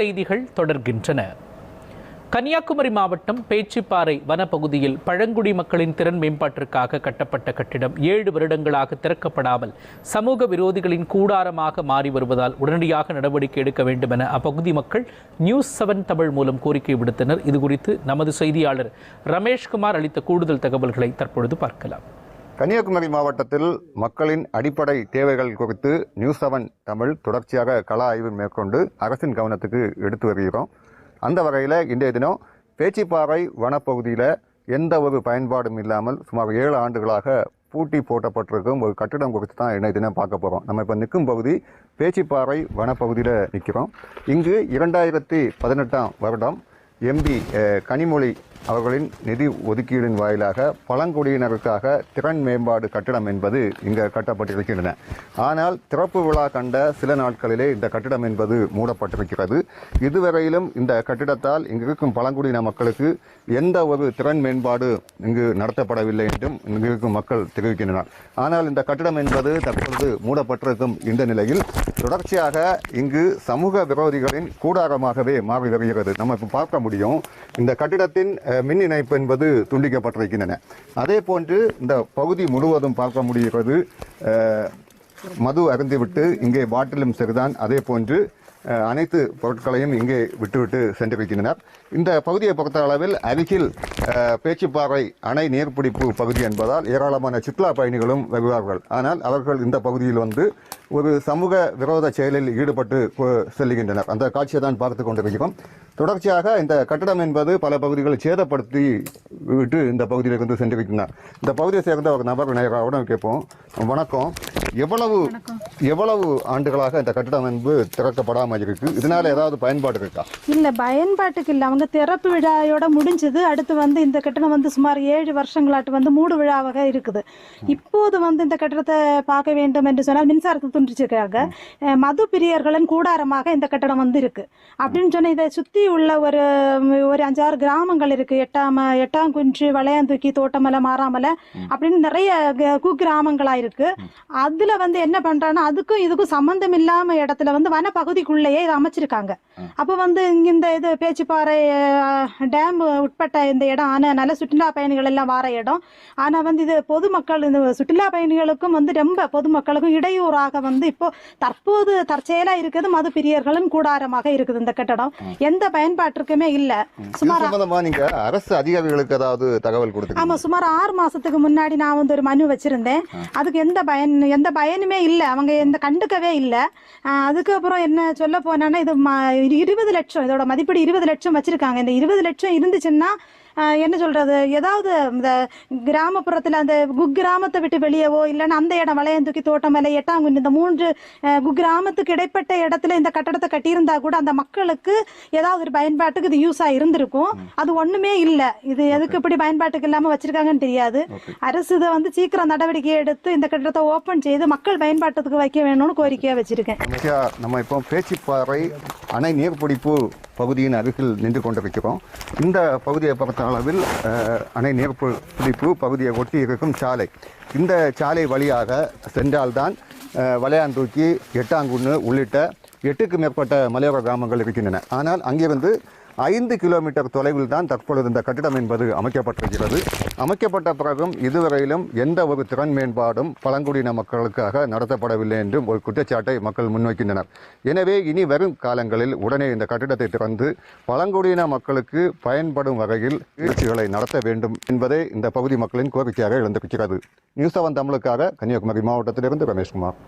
செய்திகள் தொடர்கின்றன. கன்னியாகுமரி மாவட்டம் பேச்சிப்பாறை வனப்பகுதியில் பழங்குடி மக்களின் திறன் மேம்பாட்டிற்காக கட்டப்பட்ட கட்டிடம் ஏழு வருடங்களாக திறக்கப்படாமல் சமூக விரோதிகளின் கூடாரமாக மாறி வருவதால் உடனடியாக நடவடிக்கை எடுக்க வேண்டும் என அப்பகுதி மக்கள் நியூஸ் செவன் தமிழ் மூலம் கோரிக்கை விடுத்தனர். இதுகுறித்து நமது செய்தியாளர் ரமேஷ்குமார் அளித்த கூடுதல் தகவல்களை தற்பொழுது பார்க்கலாம். கன்னியாகுமரி மாவட்டத்தில் மக்களின் அடிப்படை தேவைகள் குறித்து நியூஸ் செவன் தமிழ் தொடர்ச்சியாக கள ஆய்வு மேற்கொண்டு அரசின் கவனத்துக்கு எடுத்து வருகிறோம். அந்த வகையில் இன்றைய தினம் பேச்சிப்பாறை வனப்பகுதியில் எந்த ஒரு பயன்பாடும் இல்லாமல் சுமார் ஏழு ஆண்டுகளாக பூட்டி போட்டப்பட்டிருக்கும் ஒரு கட்டிடம் குறித்து தான் இன்றைய தினம் பார்க்க போகிறோம் நம்ம இப்போ நிற்கும் பகுதி பேச்சிப்பாறை வனப்பகுதியில் நிற்கிறோம். இங்கு இரண்டாயிரத்தி பதினெட்டாம் வருடம் எம்பி கனிமொழி அவர்களின் நிதி ஒதுக்கீடின் வாயிலாக பழங்குடியினருக்காக திறன் மேம்பாடு கட்டிடம் என்பது இங்கு கட்டப்பட்டிருக்கின்றன. ஆனால் திறப்பு விழா கண்ட சில நாட்களிலே இந்த கட்டிடம் என்பது மூடப்பட்டிருக்கிறது. இதுவரையிலும் இந்த கட்டிடத்தால் இங்கு இருக்கும் பழங்குடியின மக்களுக்கு எந்த ஒரு திறன் மேம்பாடு இங்கு நடத்தப்படவில்லை என்றும் இங்கு இருக்கும் மக்கள் தெரிவிக்கின்றனர். ஆனால் இந்த கட்டிடம் என்பது தற்பொழுது மூடப்பட்டிருக்கும் இந்த நிலையில் தொடர்ச்சியாக இங்கு சமூக விரோதிகளின் கூடாரமாகவே மாறி வருகிறது. நம்ம இப்போ பார்க்க முடியும் இந்த கட்டிடத்தின் மின் இணைப்பு என்பது துண்டிக்கப்பட்டிருக்கின்றன. அதே போன்று இந்த பகுதி முழுவதும் பார்க்க முடிகிறது. மது அருந்திவிட்டு இங்கே பாட்டிலும் சரிதான். அதே போன்று அனைத்து பொருட்களையும் இங்கே விட்டுவிட்டு சென்றிருக்கின்றனர். இந்த பகுதியை பொறுத்த அளவில் அருகில் பேச்சுப்பாறை அணை நீர்பிடிப்பு பகுதி என்பதால் ஏராளமான சுற்றுலா பயணிகளும் வருவார்கள். ஆனால் அவர்கள் இந்த பகுதியில் வந்து ஒரு சமூக விரோத செயலில் ஈடுபட்டு செல்லுகின்றனர் அந்த காட்சியை தான் பார்த்து கொண்டிருக்கிறோம். தொடர்ச்சியாக இந்த கட்டடம் என்பது பல பகுதிகளை சேதப்படுத்தி விட்டு இந்த பகுதியிலிருந்து சென்றிருக்கிறார் இந்த பகுதியை சேர்ந்த ஒரு நபர் நேராக கேட்போம். வணக்கம். எவ்வளவு எவ்வளவு ஆண்டுகளாக இந்த கட்டடம் என்பது திறக்கப்படாமல் இருக்கு? இதனால ஏதாவது பயன்பாடு இருக்கா? இல்ல பயன்பாட்டுக்கு இல்ல. அவங்க திறப்பு விழாயோட முடிஞ்சது. அடுத்து வந்து இந்த கட்டணம் வந்து சுமார் ஏழு வருஷங்களாட்டு வந்து மூடு விழாவாக இருக்குது. இப்போது வந்து இந்த கட்டடத்தை பார்க்க வேண்டும் என்று சொன்னால் மின்சாரத்தை அஹ், மது பிரியர்களின் கூடாரமாக இந்த கட்டடம் வந்து இருக்கு அப்படின்னு சொன்னா இதை சுத்தி உள்ள ஒரு ஒரு அஞ்சாறு கிராமங்கள் இருக்கு. எட்டாம எட்டாங்குன்று வளையாந்தூக்கி தோட்டமலை மாறாமலை அப்படின்னு நிறைய குக்கிராமங்களா இருக்கு. அதுல வந்து என்ன பண்றாங்கன்னா அதுக்கும் இதுக்கும் சம்பந்தம் இல்லாம இடத்துல வந்து வனப்பகுதிக்குள்ளேயே இதை அமைச்சிருக்காங்க. அப்போ வந்து இந்த இது பேச்சுப்பாறை டேம் உட்பட்ட இந்த இடம் ஆனதுனால சுற்றுலா பயணிகள் எல்லாம் வார இடம். ஆனா வந்து இது பொதுமக்கள் இந்த சுற்றுலா பயணிகளுக்கும் வந்து ரொம்ப பொதுமக்களுக்கும் இடையூறாக வந்து இப்போ தற்போது தற்செயலா இருக்குது மது பிரியர்களும் கூடாரமாக இருக்குது இந்த கட்டடம். எந்த பயன்பாட்டிற்குமே இல்ல. சுமார் நீங்க அரசு அதிகாரிகளுக்கு ஏதாவது தகவல் ஆமா கொடுத்துருக்கீங்க சுமார் ஆறு மாசத்துக்கு முன்னாடி நான் வந்து ஒரு மனு வச்சிருந்தேன். அதுக்கு எந்த பயன் எந்த பயனுமே இல்லை. அவங்க எந்த கண்டுக்கவே இல்லை. அதுக்கப்புறம் என்ன சொல்ல போனான்னா இது இருபது லட்சம் இதோட மதிப்பீடு இருபது லட்சம் வச்சிருக்காங்க. இந்த இருபது லட்சம் இருந்துச்சுன்னா என்ன சொல்றது? ஏதாவது இந்த கிராமப்புறத்துல அந்த குக்கிராமத்தை விட்டு வெளியவோ இல்லைன்னா அந்த இடம் வளையந்தூக்கி தோட்டமலை எட்டாங்குண்டு இந்த மூன்று குக்கிராமத்துக்கு இடைப்பட்ட இடத்துல இந்த கட்டடத்தை கட்டியிருந்தா கூட அந்த மக்களுக்கு ஏதாவது ஒரு பயன்பாட்டுக்கு இது யூஸா இருந்திருக்கும். அது ஒண்ணுமே இல்ல. இது எதுக்கு இப்படி பயன்பாட்டுக்கு இல்லாம வச்சிருக்காங்கன்னு தெரியாது. அரசு இதை வந்து சீக்கிரம் நடவடிக்கை எடுத்து இந்த கட்டடத்தை ஓபன் செய்து மக்கள் பயன்பாட்டுக்கு வைக்க வேணும்னு கோரிக்கையா வச்சிருக்கேன். நம்ம இப்போ பேச்சிப்பாறை அணை நீர்பிடிப்பு பகுதியின் அருகில் நின்று கொண்டிருக்கிறோம். இந்த பகுதியை பொறுத்த அளவில் அணை அணை நீர்பிடிப்பு பகுதியை ஒட்டி இருக்கும் சாலை. இந்த சாலை வழியாக சென்றால்தான் அஹ், வளையாந்தூக்கி எட்டாங்குன்னு உள்ளிட்ட எட்டுக்கு மேற்பட்ட மலையோர கிராமங்கள் இருக்கின்றன. ஆனால் அங்கிருந்து ஐந்து கிலோமீட்டர் தொலைவில் தான் தற்பொழுது இந்த கட்டிடம் என்பது அமைக்கப்பட்டிருக்கிறது. அமைக்கப்பட்ட பிறகும் இதுவரையிலும் எந்த ஒரு திறன் மேம்பாடும் பழங்குடியின மக்களுக்காக நடத்தப்படவில்லை என்றும் ஒரு குற்றச்சாட்டை மக்கள் முன்வைக்கின்றனர். எனவே இனி வரும் காலங்களில் உடனே இந்த கட்டிடத்தை திறந்து பழங்குடியின மக்களுக்கு பயன்படும் வகையில் நிகழ்ச்சிகளை நடத்த வேண்டும் என்பதே இந்த பகுதி மக்களின் கோரிக்கையாக எழுந்திருக்கிறது. நியூஸ் செவன் தமிழுக்காக கன்னியாகுமரி மாவட்டத்திலிருந்து ரமேஷ்குமார்.